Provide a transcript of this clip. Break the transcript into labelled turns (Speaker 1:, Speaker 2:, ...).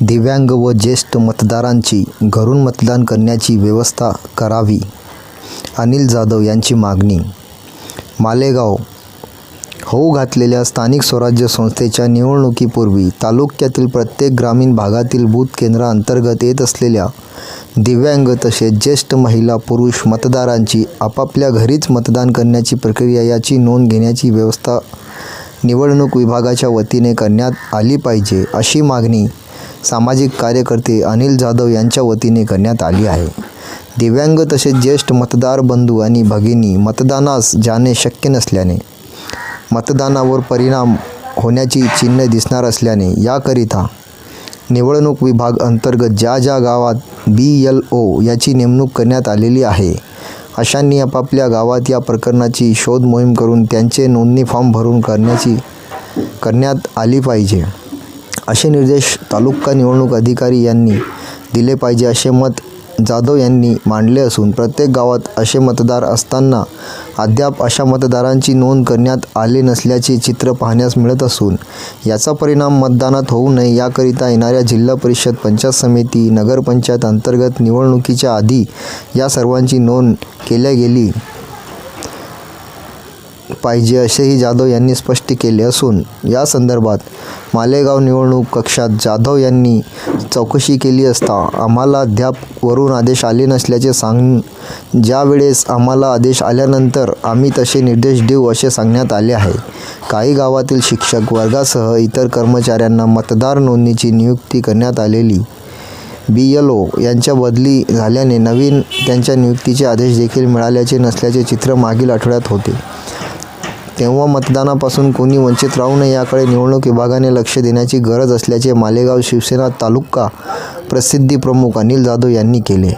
Speaker 1: दिव्यांग व ज्येष्ठ मतदारांची घरून मतदान करण्याची व्यवस्था करावी अनिल जाधव यांची मागणी. मालेगाव होऊ घातलेल्या स्थानिक स्वराज्य संस्थेच्या निवडणुकीपूर्वी तालुक्यातील प्रत्येक ग्रामीण भागातील बूथ केंद्रांतर्गत येत असलेल्या दिव्यांग तसेच ज्येष्ठ महिला पुरुष मतदारांची आपापल्या घरीच मतदान करण्याची प्रक्रिया याची नोंद घेण्याची व्यवस्था निवडणूक विभागाच्या वतीने करण्यात आली पाहिजे अशी मागणी सामाजिक कार्यकर्ते अनिल जाधव यांच्या वतीने करण्यात आली आहे. दिव्यांग तसेच ज्येष्ठ मतदार बंधू आणि भगिनी मतदानास जाणे शक्य नसल्याने मतदानावर परिणाम होण्याची चिन्ह दिसणार असल्याने याकरिता निवडणूक विभाग अंतर्गत ज्या ज्या गावात बी एल ओ याची नेमणूक करण्यात आलेली आहे अशांनी आपापल्या गावात या प्रकरणाची शोध मोहीम करून त्यांचे नोंदणी फॉर्म भरून करण्याची करण्यात आली पाहिजे. असे निर्देश तालुका निवडणूक अधिकारी यांनी दिले पाहिजे असे मत जाधव यांनी मांडले असून प्रत्येक गावात असे मतदार असताना अद्याप अशा मतदारांची नोंद करण्यात आले नसल्याचे चित्र पाहण्यास मिळत असून याचा परिणाम मतदानात होऊ नये याकरिता येणाऱ्या जिल्हा परिषद पंचायत समिती नगरपंचायत अंतर्गत निवडणुकीच्या आधी या सर्वांची नोंद केल्या गेली. पाहिजे असेही जाधव यांनी स्पष्ट केले असून या संदर्भात मालेगाव निवडणूक कक्षात जाधव यांनी चौकशी केली असता आम्हाला अद्याप वरून आदेश आले नसल्याचे सांग ज्यावेळेस आम्हाला आदेश आल्यानंतर आम्ही तसे निर्देश देऊ असे सांगण्यात आले आहे. काही गावातील शिक्षक वर्गासह इतर कर्मचाऱ्यांना मतदार नोंदणीची नियुक्ती करण्यात आलेली बी एल ओ यांच्या बदली झाल्याने नवीन त्यांच्या नियुक्तीचे आदेश देखील मिळाल्याचे नसल्याचे चित्र मागील आठवड्यात होते. तेव्हा मतदानापासून कोणी वंचित राहू नये याकडे निवडणूक विभागाने लक्ष देण्याची गरज असल्याचे मालेगाव शिवसेना तालुका प्रसिद्धी प्रमुख अनिल जाधव यांनी केले.